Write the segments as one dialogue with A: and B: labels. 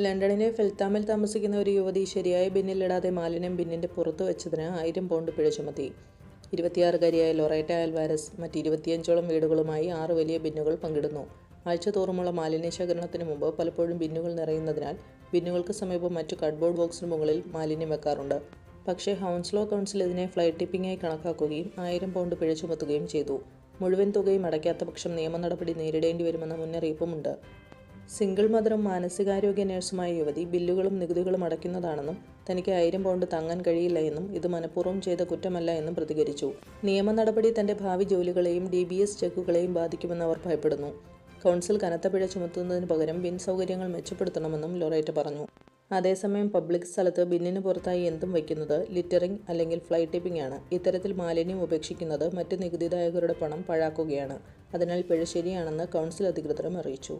A: ലണ്ടനിലെ ഫെൽത്താമിൽ താമസിക്കുന്ന ഒരു യുവതി ശരിയായ ബിന്നിലിടാതെ മാലിന്യം ബിന്നിന്റെ പുറത്ത് വെച്ചതിന് ആയിരം പൗണ്ട് പിഴ ചുമത്തി. ഇരുപത്തിയാറുകാരിയായ ലൊറേറ്റ അൽവാരസ് മറ്റ് ഇരുപത്തിയഞ്ചോളം വീടുകളുമായി ആറ് വലിയ ബിന്നുകൾ പങ്കിടുന്നു. ആഴ്ച തോറുമുള്ള മാലിന്യ ശേഖരണത്തിന് മുമ്പ് പലപ്പോഴും ബിന്നുകൾ നിറയുന്നതിനാൽ ബിന്നുകൾക്ക് സമീപം മറ്റു കാർഡ്ബോർഡ് ബോക്സിന് മുകളിൽ മാലിന്യം വെക്കാറുണ്ട്. പക്ഷേ ഹൗൺസ്ലോ കൗൺസിൽ ഇതിനെ ഫ്ലൈറ്റ് ടിപ്പിംഗായി കണക്കാക്കുകയും ആയിരം പൗണ്ട് പിഴ ചുമത്തുകയും ചെയ്തു. മുഴുവൻ തുകയും അടയ്ക്കാത്ത പക്ഷം നിയമ നടപടി നേരിടേണ്ടി വരുമെന്ന മുന്നറിയിപ്പുമുണ്ട്. സിംഗിൾ മദറും മാനസികാരോഗ്യ നഴ്സുമായ യുവതി ബില്ലുകളും നികുതികളും അടയ്ക്കുന്നതാണെന്നും തനിക്ക് ആയിരം പൗണ്ട് താങ്ങാൻ കഴിയില്ല എന്നും ഇത് മനഃപൂർവം ചെയ്ത കുറ്റമല്ല എന്നും പ്രതികരിച്ചു. നിയമ നടപടി തന്റെ ഭാവി ജോലികളെയും ഡി ബി എസ് ചെക്കുകളെയും ബാധിക്കുമെന്ന് അവർ ഭയപ്പെടുന്നു. കൗൺസിൽ കനത്ത പിഴ ചുമത്തുന്നതിന് പകരം ബിൻ സൗകര്യങ്ങൾ മെച്ചപ്പെടുത്തണമെന്നും ലൊറേറ്റ പറഞ്ഞു. അതേസമയം പബ്ലിക് സ്ഥലത്ത് ബിന്നിന് പുറത്തായി എന്തും വയ്ക്കുന്നത് ലിറ്ററിംഗ് അല്ലെങ്കിൽ ഫ്ലൈ ടിപ്പിംഗ് ആണ്. ഇത്തരത്തിൽ മാലിന്യം ഉപേക്ഷിക്കുന്നത് മറ്റ് നികുതിദായകരുടെ പണം പാഴാക്കുകയാണ്. അതിനാൽ പിഴ ശരിയാണെന്ന് കൗൺസിൽ അധികൃതരും അറിയിച്ചു.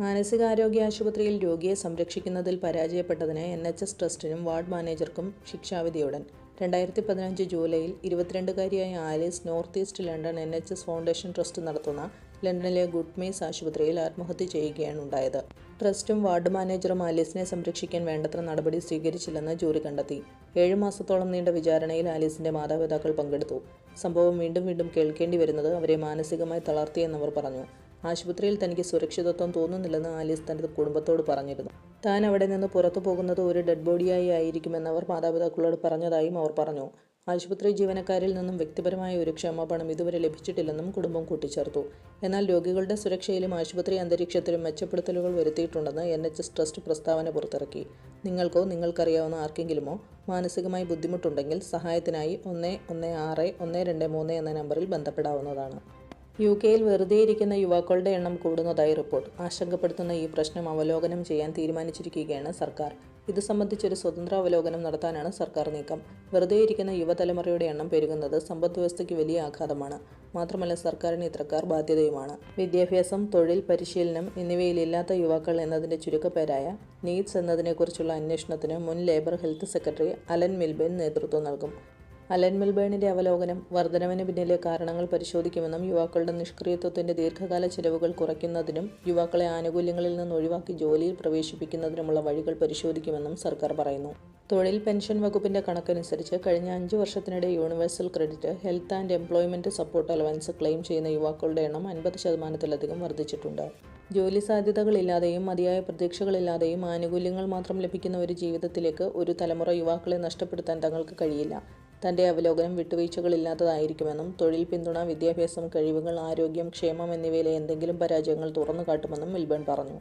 A: മാനസികാരോഗ്യ ആശുപത്രിയിൽ രോഗിയെ സംരക്ഷിക്കുന്നതിൽ പരാജയപ്പെട്ടതിന് എൻ എച്ച് എസ് ട്രസ്റ്റിനും വാർഡ് മാനേജർക്കും ശിക്ഷാവിധിയുടൻ. രണ്ടായിരത്തി പതിനഞ്ച് ജൂലൈയിൽ ഇരുപത്തിരണ്ടുകാരിയായ Alice north east London N H S foundation trust നടത്തുന്ന ലണ്ടനിലെ ഗുഡ് മെയ്സ് ആശുപത്രിയിൽ ആത്മഹത്യ ചെയ്യുകയാണ് ഉണ്ടായത്. ട്രസ്റ്റും വാർഡ് മാനേജറും ആലീസിനെ സംരക്ഷിക്കാൻ വേണ്ടത്ര നടപടി സ്വീകരിച്ചില്ലെന്ന് ജൂറി കണ്ടെത്തി. ഏഴു മാസത്തോളം നീണ്ട വിചാരണയിൽ ആലീസിന്റെ മാതാപിതാക്കൾ പങ്കെടുത്തു. സംഭവം വീണ്ടും വീണ്ടും കേൾക്കേണ്ടി വരുന്നത് അവരെ മാനസികമായി തളർത്തിയെന്നവർ പറഞ്ഞു. ആശുപത്രിയിൽ തനിക്ക് സുരക്ഷിതത്വം തോന്നുന്നില്ലെന്ന് ആലീസ് തന്റെ കുടുംബത്തോട് പറഞ്ഞിരുന്നു. താൻ അവിടെ നിന്ന് പുറത്തു പോകുന്നത് ഒരു ഡെഡ് ബോഡിയായി ആയിരിക്കുമെന്ന് അവർ മാതാപിതാക്കളോട് പറഞ്ഞതായും അവർ പറഞ്ഞു. ആശുപത്രി ജീവനക്കാരിൽ നിന്നും വ്യക്തിപരമായ ഒരു ക്ഷമാപണം ഇതുവരെ ലഭിച്ചിട്ടില്ലെന്നും കുടുംബം കൂട്ടിച്ചേർത്തു. എന്നാൽ രോഗികളുടെ സുരക്ഷയിലും ആശുപത്രി അന്തരീക്ഷത്തിലും മെച്ചപ്പെടുത്തലുകൾ വരുത്തിയിട്ടുണ്ടെന്ന് എൻ എച്ച് എസ് ട്രസ്റ്റ് പ്രസ്താവന പുറത്തിറക്കി. നിങ്ങൾക്കോ നിങ്ങൾക്കറിയാവുന്ന ആർക്കെങ്കിലുമോ മാനസികമായി ബുദ്ധിമുട്ടുണ്ടെങ്കിൽ സഹായത്തിനായി ഒന്ന് ഒന്ന് ആറ് ഒന്ന് രണ്ട് മൂന്ന് എന്ന നമ്പറിൽ ബന്ധപ്പെടാവുന്നതാണ്. യു കെയിൽ വെറുതെ ഇരിക്കുന്ന യുവാക്കളുടെ എണ്ണം കൂടുന്നതായി റിപ്പോർട്ട്. ആശങ്കപ്പെടുത്തുന്ന ഈ പ്രശ്നം അവലോകനം ചെയ്യാൻ തീരുമാനിച്ചിരിക്കുകയാണ് സർക്കാർ. ഇത് സംബന്ധിച്ചൊരു സ്വതന്ത്ര അവലോകനം നടത്താനാണ് സർക്കാർ നീക്കം. വെറുതെ ഇരിക്കുന്ന യുവതലമുറയുടെ എണ്ണം പെരുകുന്നത് സമ്പദ് വ്യവസ്ഥയ്ക്ക് വലിയ ആഘാതമാണ്. മാത്രമല്ല സർക്കാരിന് ഇത്രക്കാർ ബാധ്യതയുമാണ്. വിദ്യാഭ്യാസം തൊഴിൽ പരിശീലനം എന്നിവയിലില്ലാത്ത യുവാക്കൾ എന്നതിന്റെ ചുരുക്കപ്പേരായ നീറ്റ്സ് എന്നതിനെക്കുറിച്ചുള്ള അന്വേഷണത്തിന് മുൻ Labour health secretary Alan Milburn നേതൃത്വം നൽകും. അലൻ മിൽബേണിന്റെ അവലോകനം വർധനവിന് പിന്നിലെ കാരണങ്ങൾ പരിശോധിക്കുമെന്നും യുവാക്കളുടെ നിഷ്ക്രിയത്വത്തിന്റെ ദീർഘകാല ചെലവുകൾ കുറയ്ക്കുന്നതിനും യുവാക്കളെ ആനുകൂല്യങ്ങളിൽ നിന്ന് ഒഴിവാക്കി ജോലിയിൽ പ്രവേശിപ്പിക്കുന്നതിനുമുള്ള വഴികൾ പരിശോധിക്കുമെന്നും സർക്കാർ പറയുന്നു. തൊഴിൽ പെൻഷൻ വകുപ്പിന്റെ കണക്കനുസരിച്ച് കഴിഞ്ഞ അഞ്ച് വർഷത്തിനിടെ universal credit health and employment support allowance claim ചെയ്യുന്ന യുവാക്കളുടെ എണ്ണം അൻപത് ശതമാനത്തിലധികം വർദ്ധിച്ചിട്ടുണ്ട്. ജോലി സാധ്യതകളില്ലാതെയും മതിയായ പ്രതീക്ഷകളില്ലാതെയും ആനുകൂല്യങ്ങൾ മാത്രം ലഭിക്കുന്ന ഒരു ജീവിതത്തിലേക്ക് ഒരു തലമുറ യുവാക്കളെ നഷ്ടപ്പെടുത്താൻ തങ്ങൾക്ക് കഴിയില്ല. തന്റെ അവലോകനം വിട്ടുവീഴ്ചകളില്ലാത്തതായിരിക്കുമെന്നും തൊഴിൽ പിന്തുണ വിദ്യാഭ്യാസം കഴിവുകൾ ആരോഗ്യം ക്ഷേമം എന്നിവയിലെ എന്തെങ്കിലും പരാജയങ്ങൾ തുറന്നു കാട്ടുമെന്നും മിൽബൺ പറഞ്ഞു.